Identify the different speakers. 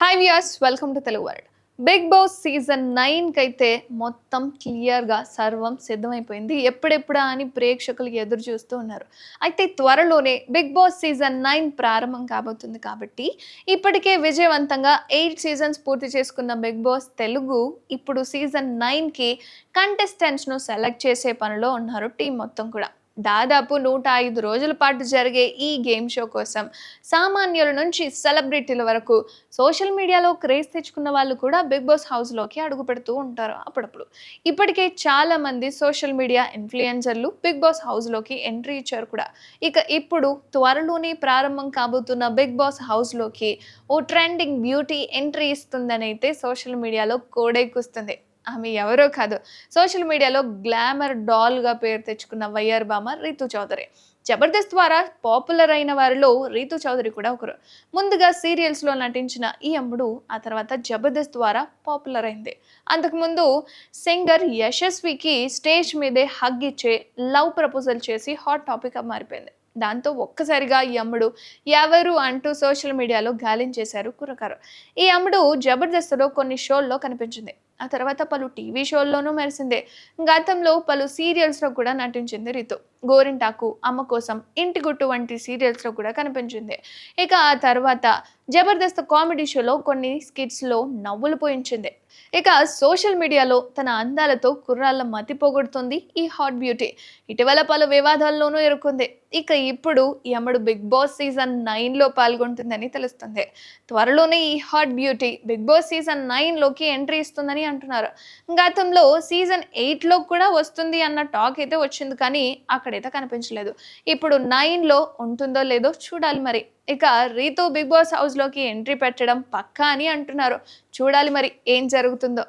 Speaker 1: Hi viewers welcome to Telugu world Big Boss season నైన్కి అయితే మొత్తం క్లియర్గా సర్వం సిద్ధమైపోయింది. ఎప్పుడెప్పుడా అని ప్రేక్షకులు ఎదురు చూస్తూ ఉన్నారు. అయితే త్వరలోనే బిగ్ బాస్ సీజన్ నైన్ ప్రారంభం కాబోతుంది కాబట్టి ఇప్పటికే విజయవంతంగా ఎయిట్ సీజన్స్ పూర్తి చేసుకున్న బిగ్ బాస్ తెలుగు ఇప్పుడు సీజన్ నైన్కి కంటెస్టెంట్స్ను సెలెక్ట్ చేసే పనిలో ఉన్నారు. టీం మొత్తం కూడా. దాదాపు నూట ఐదు రోజుల పాటు జరిగే ఈ గేమ్ షో కోసం సామాన్యుల నుంచి సెలబ్రిటీల వరకు సోషల్ మీడియాలో క్రేజ్ తెచ్చుకున్న వాళ్ళు కూడా బిగ్ బాస్ హౌస్లోకి అడుగు పెడుతూ ఉంటారు అప్పుడప్పుడు. ఇప్పటికే చాలామంది సోషల్ మీడియా ఇన్ఫ్లుయెన్సర్లు బిగ్ బాస్ హౌస్లోకి ఎంట్రీ ఇచ్చారు కూడా. ఇక ఇప్పుడు త్వరలోనే ప్రారంభం కాబోతున్న బిగ్ బాస్ హౌస్లోకి ఓ ట్రెండింగ్ బ్యూటీ ఎంట్రీ ఇస్తుందని అయితే సోషల్ మీడియాలో కోడెక్కుస్తుంది. ఆమె ఎవరో కాదు. సోషల్ మీడియాలో గ్లామర్ డాల్గా పేరు తెచ్చుకున్న వైఆర్ బామ రీతు చౌదరి. జబర్దస్త్ ద్వారా పాపులర్ అయిన వారిలో రీతు చౌదరి కూడా ఒకరు. ముందుగా సీరియల్స్లో నటించిన ఈ అమ్ముడు ఆ తర్వాత జబర్దస్త్ ద్వారా పాపులర్ అయింది. అంతకుముందు సింగర్ యశస్వికి స్టేజ్ మీదే హగ్ ఇచ్చే లవ్ ప్రపోజల్ చేసి హాట్ టాపిక్గా మారిపోయింది. దాంతో ఒక్కసారిగా ఈ అమ్ముడు ఎవరు అంటూ సోషల్ మీడియాలో గాలించేశారు కుర్రకారు. ఈ అమ్ముడు జబర్దస్త్లో కొన్ని షోల్లో కనిపించింది. ఆ తర్వాత పలు టీవీ షోల్లోనూ మెరిసిందే. గతంలో పలు సీరియల్స్లో కూడా నటించింది రితు. గోరింటాకు అమ్మ కోసం ఇంటి గుట్టు వంటి సీరియల్స్లో కూడా కనిపించింది. ఇక ఆ తర్వాత జబర్దస్త్ కామెడీ షోలో కొన్ని స్కిట్స్లో నవ్వులు పోయించింది. ఇక సోషల్ మీడియాలో తన అందాలతో కుర్రాళ్ళ మతి పోగొడుతుంది ఈ హాట్ బ్యూటీ. ఇటీవల పలు వివాదాల్లోనూ ఎరుకుంది ఇక ఇప్పుడు ఈ అమ్మడు బిగ్ బాస్ సీజన్ నైన్లో పాల్గొంటుందని తెలుస్తుంది. త్వరలోనే ఈ hot beauty big boss season నైన్లోకి entry ఇస్తుందని అంటున్నారు. గతంలో సీజన్ ఎయిట్లో కూడా వస్తుంది అన్న టాక్ అయితే వచ్చింది కానీ అక్కడైతే కనిపించలేదు. ఇప్పుడు నైన్లో ఉంటుందో లేదో చూడాలి మరి. ఇక రీతు బిగ్ బాస్ హౌస్లోకి ఎంట్రీ పెట్టడం పక్కా అని అంటున్నారు. చూడాలి మరి ఏం జరుగుతుందో.